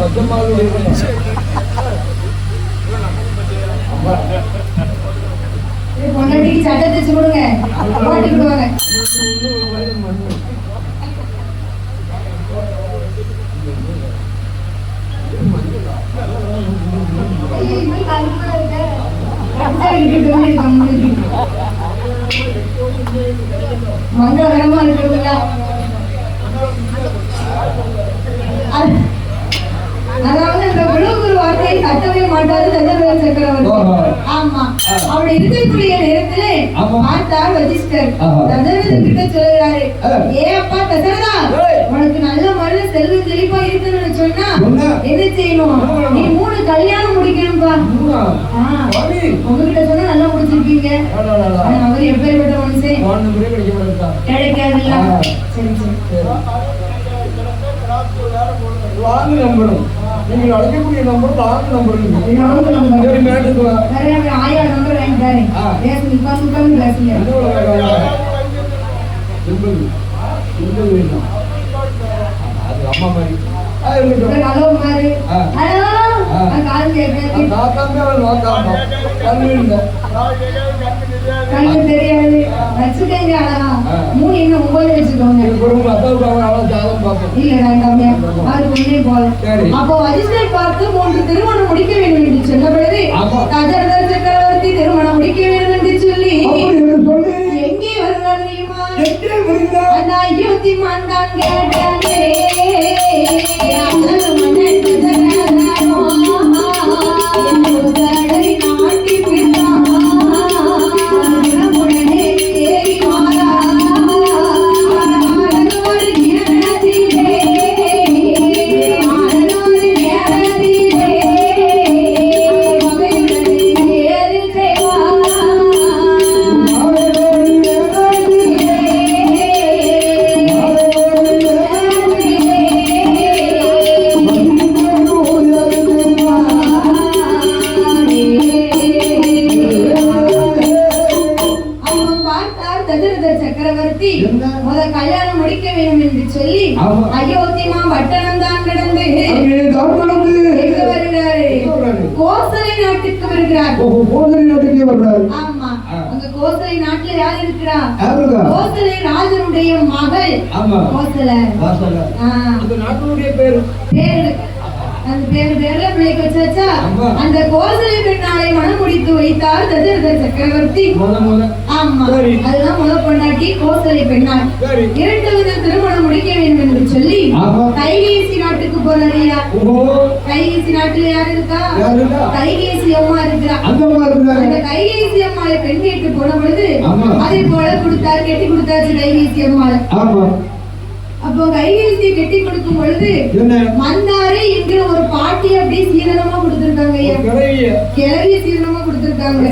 பச்சைமாவுடைய பொண்டாட்டிக்கு சட்டை மங்களகரமா இருக்கிறதுல. தட்டவே மாட்டாரு தஜரத சக்கரவர்த்தி. ஆமா. அப்படி இருக்கக்கூடிய நேரத்திலே ஆமா. பார்த்தார் வசிஷ்டர். தசரதன் கிட்ட சொல்லுகிறாரு ஆ. ஏ அப்பா தசரதா. உனக்கு நல்ல மருள செல்வம் செழிப்பா இருக்குன்னு சொன்னா? என்ன செய்யணும்? நீ மூணு கல்யாணம் முடிக்கணும்பா. உங்ககிட்ட சொன்னா நல்லா. ஆனா அவர் எப்பேற்பட்ட மனுஷன்? கிடைக்காதுல்ல. சரி சரி வாங்க நம்பரும். நீங்கள் அழைக்கக்கூடிய நம்பர் வாங்க நம்பரும். வாங்க நம்பர். சரி மேட்டுக்கு வா. நிறைய பேர் ஆயிரம் நம்பர் வாங்கிட்டாரு. பேசுங்க. பேசுங்க ஒரு வேணும். அது அம்மா மாதிரி இருக்கட்டும். கண்ணு தெரியாது. வச்சுக்கங்க அழகா. மூணு இன்னும் ஒன்பது வச்சுக்கோங்க. என் குடும்பம். அத்தாவுக்கு அவன் அவன் ஜாதகம் பார்ப்போம். இல்ல வேண்டாம் அது ஒன்றே போல. அப்போ வஜிஷ்டர் பார்த்து மூன்று திருமணம் முடிக்க வேண்டும் என்று சொன்ன பொழுது. கஜரதர் சக்கரவர்த்தி திருமணம் முடிக்க வேண்டும் என்று சொல்லி எங்கே வருகிறார்? தெரியுமா அயோத்தி மாந்தான் சக்கரவர்த்தி? முத கல்யாணம் முடிக்க வேண்டும் என்று சொல்லி. அயோத்திமா பட்டணம் தான் கிடந்து வருகிறாரு? கோசலை நாட்டுக்கு வருகிறார் ஓஹோ, போதனை நாட்டுக்கே. ஆமா. அங்க கோசலை நாட்டுல யார் இருக்கிறா? கோசலை ராஜனுடைய மகள் ஆமா. கோசலை அந்த நாட்டினுடைய பேரு பேரு அந்த பேரு பேர்ல பிள்ளைக்கு வச்சாச்சா. அந்த கோசலை பெண்ணாலை மனம் முடித்து வைத்தார் தசரத சக்கரவர்த்தி முத முத. ஆமா சரி. அதுதான் முத பொண்டாட்டி கோசலை பெண்ணாள் சரி. இரண்டாவது திருமணம் முடிக்க வேண்டும் என்று சொல்லி ஆமா. கைகேசி நாட்டுக்கு போனாரியா ஓஹோ, கைகேசி நாட்டுல யார் இருக்கா யார் இருக்கா? கைகேசி அம்மா இருக்கிறா அந்த மாதிரி அந்த இருந்தாரு. கைகேசி அம்மாளை பெண் கேட்டு போன பொழுது. அதே போல கொடுத்தாரு கெட்டி கொடுத்தாச்சு கைகேசி அம்மாளை. அப்போ கைகேசியை கெட்டி கொடுக்கும் பொழுது? மந்தாரை என்கிற ஒரு பாட்டி அப்படியே சீதனமா கொடுத்திருக்காங்க ஐயா. கிளவிய சீதனமா கொடுத்திருக்காங்க